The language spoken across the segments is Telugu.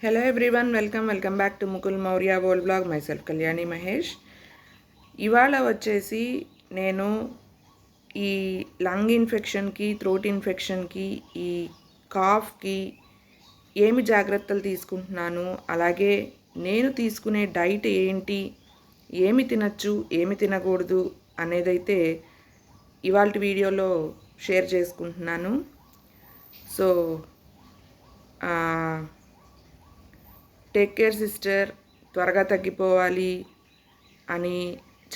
Hello everyone welcome welcome back to Mukul Maurya whole blog myself Kalyani Mahesh ఇవాళ వచ్చేసి నేను ఈ లంగ్ ఇన్ఫెక్షన్కి థ్రోట్ ఇన్ఫెక్షన్కి ఈ కాఫ్కి ఏమి జాగ్రత్తలు తీసుకుంటున్నాను అలాగే నేను తీసుకునే డైట్ ఏంటి ఏమి తినచ్చు ఏమి తినకూడదు అనేదైతే ఇవాళ వీడియోలో షేర్ చేసుకుంటున్నాను. సో టేక్ కేర్ సిస్టర్ త్వరగా తగ్గిపోవాలి అని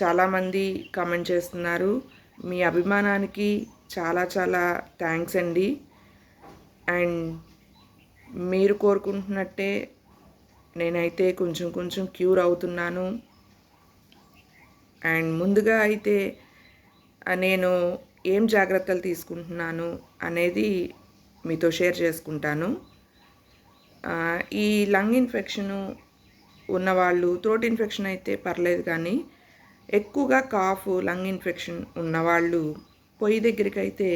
చాలామంది కామెంట్ చేస్తున్నారు. మీ అభిమానానికి చాలా చాలా థ్యాంక్స్ అండి. అండ్ మీరు కోరుకుంటున్నట్టే నేనైతే కొంచెం కొంచెం క్యూర్ అవుతున్నాను. అండ్ ముందుగా అయితే నేను ఏం జాగ్రత్తలు తీసుకుంటున్నాను అనేది మీతో షేర్ చేసుకుంటాను. ఈ లంగ్ ఇన్ఫెక్షను ఉన్నవాళ్ళు థ్రోట్ ఇన్ఫెక్షన్ అయితే పర్లేదు కానీ ఎక్కువగా కాఫ్ లంగ్ ఇన్ఫెక్షన్ ఉన్నవాళ్ళు పొయ్యి దగ్గరికి అయితే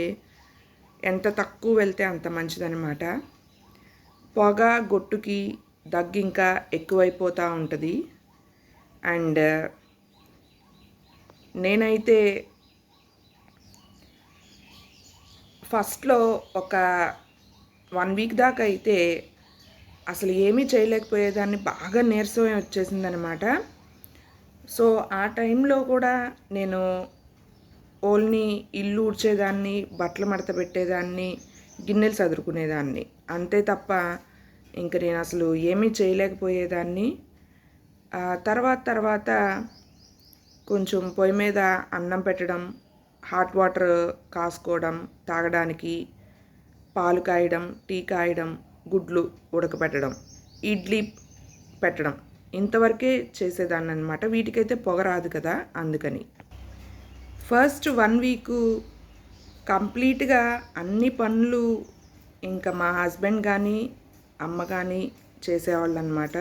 ఎంత తక్కువ వెళ్తే అంత మంచిదనమాట పొగ గొట్టుకి దగ్గు ఇంకా ఎక్కువైపోతూ ఉంటుంది. అండ్ నేనైతే ఫస్ట్లో ఒక వన్ వీక్ దాకా అయితే అసలు ఏమీ చేయలేకపోయేదాన్ని బాగా నీరసం వచ్చేసిందనమాట. సో ఆ టైంలో కూడా నేను ఓన్లీ ఇల్లు ఊడ్చేదాన్ని బట్టలు మడత పెట్టేదాన్ని గిన్నెలు చదురుకునేదాన్ని అంతే తప్ప ఇంక నేను అసలు ఏమీ చేయలేకపోయేదాన్ని. తర్వాత తర్వాత కొంచెం పొయ్యి మీద అన్నం పెట్టడం హాట్ వాటర్ కాసుకోవడం తాగడానికి పాలు కాయడం టీ కాయడం గుడ్లు ఉడకబెట్టడం ఇడ్లీ పెట్టడం ఇంతవరకే చేసేదాన్ని అనమాట వీటికైతే పొగ రాదు కదా అందుకని. ఫస్ట్ వన్ వీక్ కంప్లీట్గా అన్ని పనులు ఇంకా మా హస్బెండ్ కానీ అమ్మ కానీ చేసేవాళ్ళు అనమాట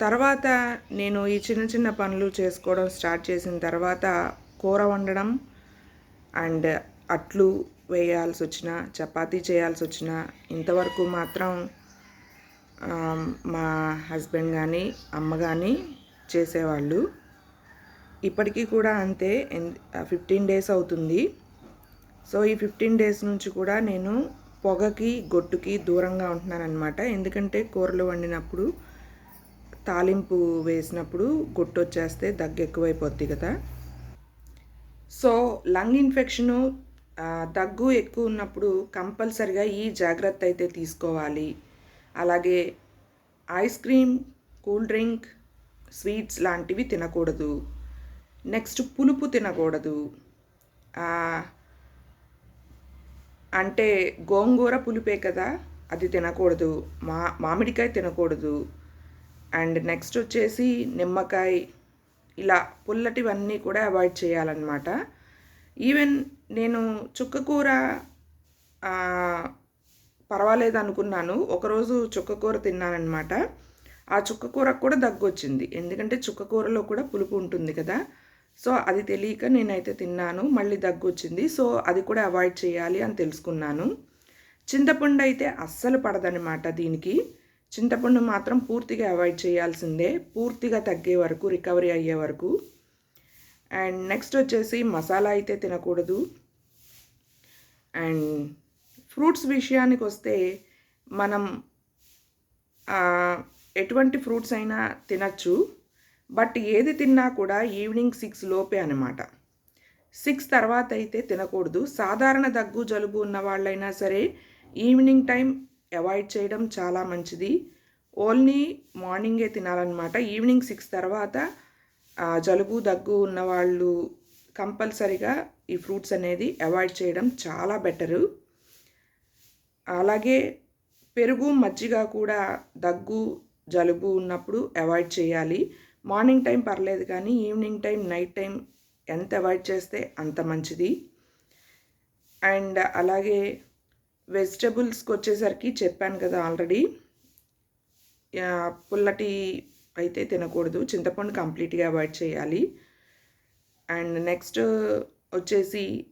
తర్వాత నేను ఈ చిన్న చిన్న పనులు చేసుకోవడం స్టార్ట్ చేసిన తర్వాత కూర వండడం అండ్ అట్లు వేయాల్సి వచ్చినా చపాతీ చేయాల్సి వచ్చినా ఇంతవరకు మాత్రం మా హస్బెండ్ కానీ అమ్మ కానీ చేసేవాళ్ళు. ఇప్పటికీ కూడా అంతే ఫిఫ్టీన్ డేస్ అవుతుంది. సో ఈ ఫిఫ్టీన్ డేస్ నుంచి కూడా నేను పొగకి గొట్టుకి దూరంగా ఉంటున్నాను అనమాట ఎందుకంటే కూరలు వండినప్పుడు తాలింపు వేసినప్పుడు గొట్టు వచ్చేస్తే దగ్గు ఎక్కువైపోద్ది కదా. సో లంగ్ ఇన్ఫెక్షను దగ్గు ఎక్కువ ఉన్నప్పుడు కంపల్సరిగా ఈ జాగ్రత్త అయితే తీసుకోవాలి. అలాగే ice cream cool drink sweets లాంటివి తినకూడదు. నెక్స్ట్ పులుపు తినకూడదు. అంటే గోంగూర పులిపే కదా అది తినకూడదు. మా మామిడికాయ తినకూడదు. అండ్ నెక్స్ట్ వచ్చేసి నిమ్మకాయ ఇలా పుల్లటివన్నీ కూడా అవాయిడ్ చేయాలన్నమాట. ఈవెన్ నేను చుక్కకూర పర్వాలేదు అనుకున్నాను. ఒకరోజు చుక్కకూర తిన్నానమాట ఆ చుక్కకూరకు కూడా దగ్గు వచ్చింది ఎందుకంటే చుక్కకూరలో కూడా పులుపు ఉంటుంది కదా. సో అది తెలియక నేనైతే తిన్నాను. మళ్ళీ దగ్గు వచ్చింది సో అది కూడా అవాయిడ్ చేయాలి అని తెలుసుకున్నాను. చింతపండు అయితే అస్సలు పడదనమాట దీనికి. చింతపండు మాత్రం పూర్తిగా అవాయిడ్ చేయాల్సిందే. పూర్తిగా తగ్గే వరకు రికవరీ అయ్యే వరకు. అండ్ నెక్స్ట్ వచ్చేసి మసాలా అయితే తినకూడదు. అండ్ ఫ్రూట్స్ విషయానికి వస్తే మనం ఎటువంటి ఫ్రూట్స్ అయినా తినచ్చు. బట్ ఏది తిన్నా కూడా ఈవినింగ్ సిక్స్ లోపే అనమాట సిక్స్ తర్వాత అయితే తినకూడదు. సాధారణ దగ్గు జలుబు ఉన్న వాళ్ళైనా సరే ఈవినింగ్ టైం అవాయిడ్ చేయడం చాలా మంచిది. ఓన్లీ మార్నింగే తినాలన్నమాట. ఈవినింగ్ సిక్స్ తర్వాత జలుబు దగ్గు ఉన్నవాళ్ళు కంపల్సరీగా కంపల్సరిగా ఈ ఫ్రూట్స్ అనేది అవాయిడ్ చేయడం చాలా బెటరు. అలాగే పెరుగు మజ్జిగ కూడా దగ్గు జలుబు ఉన్నప్పుడు అవాయిడ్ చేయాలి. మార్నింగ్ టైం పర్లేదు కానీ ఈవినింగ్ టైం నైట్ టైం ఎంత అవాయిడ్ చేస్తే అంత మంచిది. అండ్ అలాగే వెజిటబుల్స్కి వచ్చేసరికి చెప్పాను కదా ఆల్రెడీ పుల్లటి అయితే తినకూడదు. చింతపండు కంప్లీట్గా అవాయిడ్ చేయాలి. అండ్ నెక్స్ట్ వచ్చేసి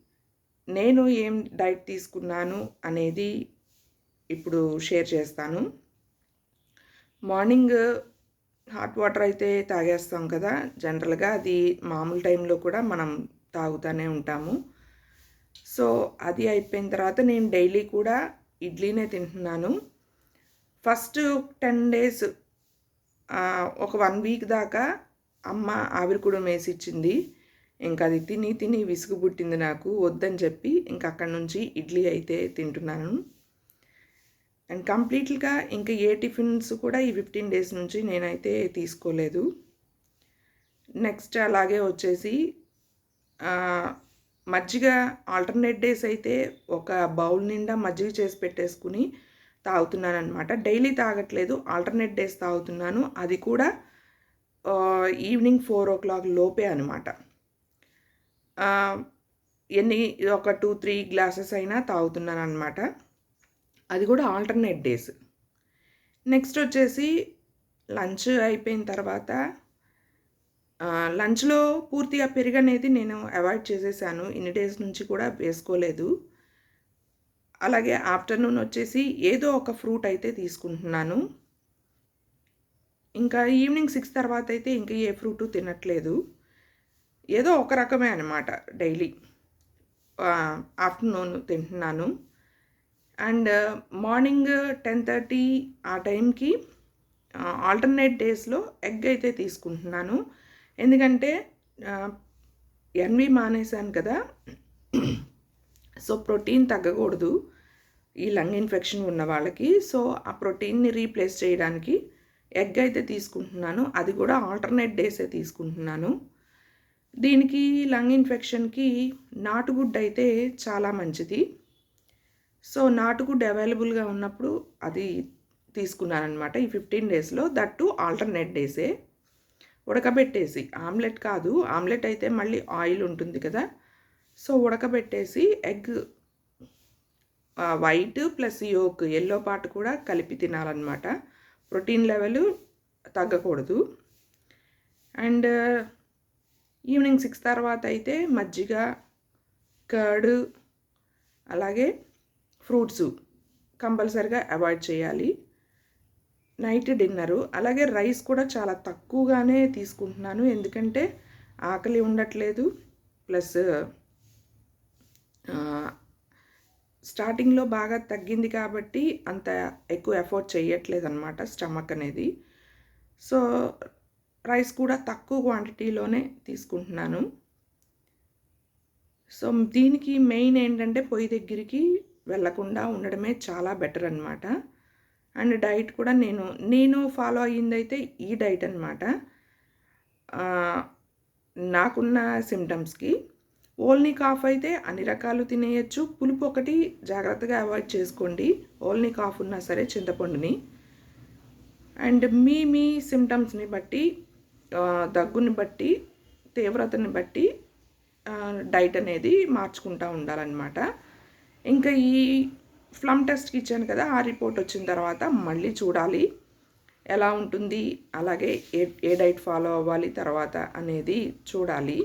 నేను ఏం డైట్ తీసుకున్నాను అనేది ఇప్పుడు షేర్ చేస్తాను. మార్నింగ్ హాట్ వాటర్ అయితే తాగేస్తాం కదా. జనరల్గా అది మామూలు టైంలో కూడా మనం తాగుతూనే ఉంటాము. సో అది అయిపోయిన తర్వాత నేను డైలీ కూడా ఇడ్లీనే తింటున్నాను. ఫస్ట్ టెన్ డేస్ ఒక వన్ వీక్ దాకా అమ్మ ఆవిరి కూడా వేసి ఇచ్చింది ఇంకా అది తిని తిని విసుగు పుట్టింది నాకు వద్దని చెప్పి ఇంకా అక్కడి నుంచి ఇడ్లీ అయితే తింటున్నాను. అండ్ కంప్లీట్గా ఇంకా ఏ టిఫిన్స్ కూడా ఈ ఫిఫ్టీన్ డేస్ నుంచి నేనైతే తీసుకోలేదు. నెక్స్ట్ అలాగే వచ్చేసి మజ్జిగ ఆల్టర్నేట్ డేస్ అయితే ఒక బౌల్ నిండా మజ్జిగ చేసి పెట్టేసుకుని తాగుతున్నాను అనమాట డైలీ తాగట్లేదు ఆల్టర్నేట్ డేస్ తాగుతున్నాను. అది కూడా ఈవినింగ్ ఫోర్ ఓ క్లాక్ లోపే అనమాట ఎన్ని ఒక టూ త్రీ గ్లాసెస్ అయినా తాగుతున్నాను అనమాట అది కూడా ఆల్టర్నేట్ డేస్. నెక్స్ట్ వచ్చేసి లంచ్ అయిపోయిన తర్వాత లంచ్లో పూర్తిగా పెరుగు అనేది నేను అవాయిడ్ చేసేసాను. ఇన్ని డేస్ నుంచి కూడా వేసుకోలేదు. అలాగే ఆఫ్టర్నూన్ వచ్చేసి ఏదో ఒక ఫ్రూట్ అయితే తీసుకుంటున్నాను. ఇంకా ఈవినింగ్ సిక్స్ తర్వాత అయితే ఇంకా ఏ ఫ్రూటు తినట్లేదు. ఏదో ఒక రకమే అనమాట డైలీ. ఆఫ్టర్నూన్ తింటున్నాను. అండ్ మార్నింగ్ టెన్ థర్టీ ఆ టైంకి ఆల్టర్నేట్ డేస్లో ఎగ్ అయితే తీసుకుంటున్నాను. ఎందుకంటే ఎన్వి మానేశాను కదా సో ప్రోటీన్ తగ్గకూడదు. ఈ లంగ్ ఇన్ఫెక్షన్ ఉన్న వాళ్ళకి. సో ఆ ప్రోటీన్ని రీప్లేస్ చేయడానికి ఎగ్ అయితే తీసుకుంటున్నాను. అది కూడా ఆల్టర్నేట్ డేసే తీసుకుంటున్నాను. దీనికి లంగ్ ఇన్ఫెక్షన్కి నాటుగుడ్డు అయితే చాలా మంచిది. సో నాటుగుడ్డు అవైలబుల్గా ఉన్నప్పుడు అది తీసుకున్నాను అనమాట ఈ ఫిఫ్టీన్ డేస్లో దట్ టు ఆల్టర్నేట్ డేసే. ఉడకబెట్టేసి. ఆమ్లెట్ కాదు. ఆమ్లెట్ అయితే మళ్ళీ ఆయిల్ ఉంటుంది కదా. So ఉడకబెట్టేసి egg white plus yolk yellow part కూడా కలిపి తినాలన్నమాట. ప్రోటీన్ లెవెల్ తగ్గకూడదు. అండ్ ఈవినింగ్ సిక్స్ తర్వాత అయితే మజ్జిగ కర్డ్ అలాగే ఫ్రూట్స్ కంపల్సరిగా అవాయిడ్ చేయాలి. నైట్ డిన్నరు అలాగే రైస్ కూడా చాలా తక్కువగానే తీసుకుంటున్నాను. ఎందుకంటే ఆకలి ఉండట్లేదు ప్లస్ స్టార్టింగ్లో బాగా తగ్గింది కాబట్టి అంత ఎక్కువ ఎఫోర్డ్ చేయట్లేదు అనమాట స్టమక్ అనేది. సో రైస్ కూడా తక్కువ క్వాంటిటీలోనే తీసుకుంటున్నాను. సో దీనికి మెయిన్ ఏంటంటే పొయ్యి దగ్గరికి వెళ్ళకుండా ఉండడమే చాలా బెటర్ అనమాట అండ్ డైట్ కూడా నేను నేను ఫాలో అయ్యిందైతే ఈ డైట్ అనమాట నాకున్న సిమ్టమ్స్కి ఓల్ని కాఫ్ అయితే అన్ని రకాలు తినేయచ్చు. పులుపు ఒకటి జాగ్రత్తగా అవాయిడ్ చేసుకోండి. ఓల్ని కాఫ్ ఉన్నా సరే చింతపండుని. అండ్ మీ మీ సిమ్టమ్స్ని బట్టి దగ్గుని బట్టి తీవ్రతని బట్టి డైట్ అనేది మార్చుకుంటూ ఉండాలన్నమాట. ఇంకా ఈ ఫ్లమ్ టెస్ట్కి ఇచ్చాను కదా ఆ రిపోర్ట్ వచ్చిన తర్వాత మళ్ళీ చూడాలి. ఎలా ఉంటుంది? అలాగే ఏ ఏ డైట్ ఫాలో అవ్వాలి తర్వాత అనేది చూడాలి.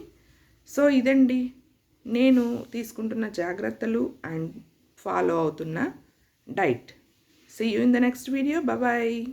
సో ఇదండి. నేను తీసుకుంటున్న జాగ్రత్తలు అండ్ ఫాలో అవుతున్న diet. See you in the next video bye